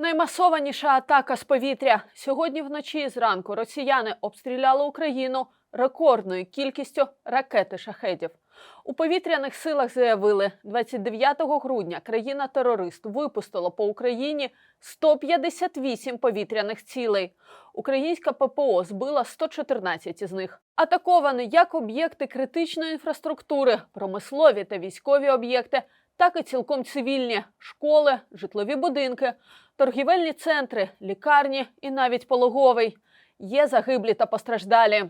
Наймасованіша атака з повітря. Сьогодні вночі зранку росіяни обстріляли Україну рекордною кількістю ракети шахедів. У повітряних силах заявили, 29 грудня країна-терорист випустила по Україні 158 повітряних цілей. Українська ППО збила 114 із них. Атаковані як об'єкти критичної інфраструктури, промислові та військові об'єкти, так і цілком цивільні школи, житлові будинки, торгівельні центри, лікарні і навіть пологовий. Є загиблі та постраждалі.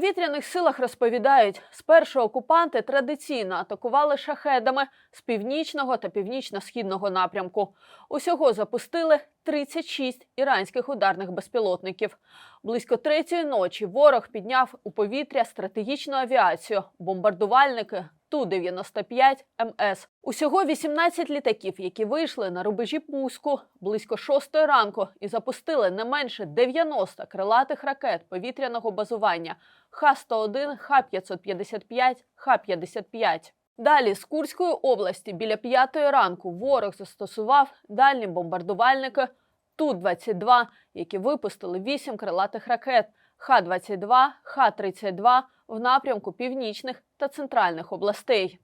Повітряних силах розповідають, спершу окупанти традиційно атакували шахедами з північного та північно-східного напрямку. Усього запустили 36 іранських ударних безпілотників. Близько третьої ночі ворог підняв у повітря стратегічну авіацію, бомбардувальники Ту-95 МС. Усього 18 літаків, які вийшли на рубежі пуску близько 6 ранку і запустили не менше 90 крилатих ракет повітряного базування Х-101, Х-555, Х-55. Далі з Курської області біля 5 ранку ворог застосував дальні бомбардувальники Ту-22, які випустили 8 крилатих ракет Х-22, Х-32 в напрямку північних та центральних областей.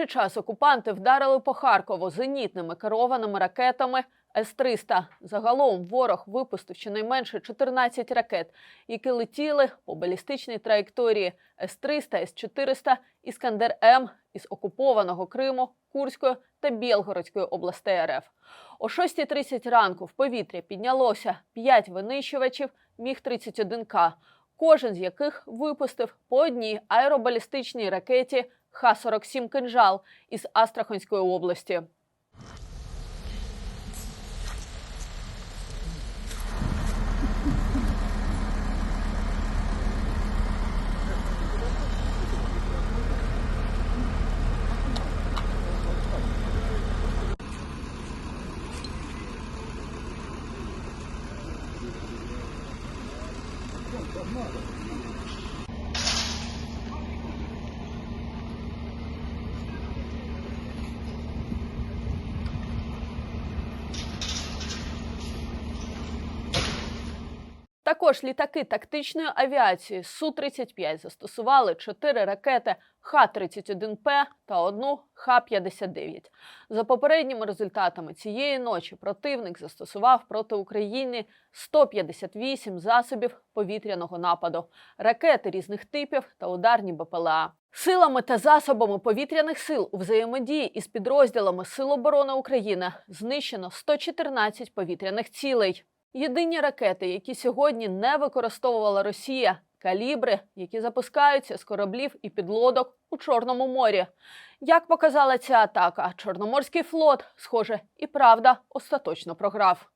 Же час окупанти вдарили по Харкову зенітними керованими ракетами С-300. Загалом ворог випустив щонайменше 14 ракет, які летіли по балістичній траєкторії С-300, С-400, Іскандер-М із окупованого Криму, Курської та Білгородської областей РФ. О 6.30 ранку в повітря піднялося 5 винищувачів Міг-31К, кожен з яких випустив по одній аеробалістичній ракеті Х-47 «Кинжал» із Астраханської області. Також літаки тактичної авіації Су-35 застосували 4 ракети Х-31П та одну Х-59. За попередніми результатами цієї ночі противник застосував проти України 158 засобів повітряного нападу, ракети різних типів та ударні БПЛА. Силами та засобами повітряних сил у взаємодії із підрозділами Сил оборони України знищено 114 повітряних цілей. Єдині ракети, які сьогодні не використовувала Росія, калібри, які запускаються з кораблів і підлодок у Чорному морі. Як показала ця атака, Чорноморський флот, схоже, і правда остаточно програв.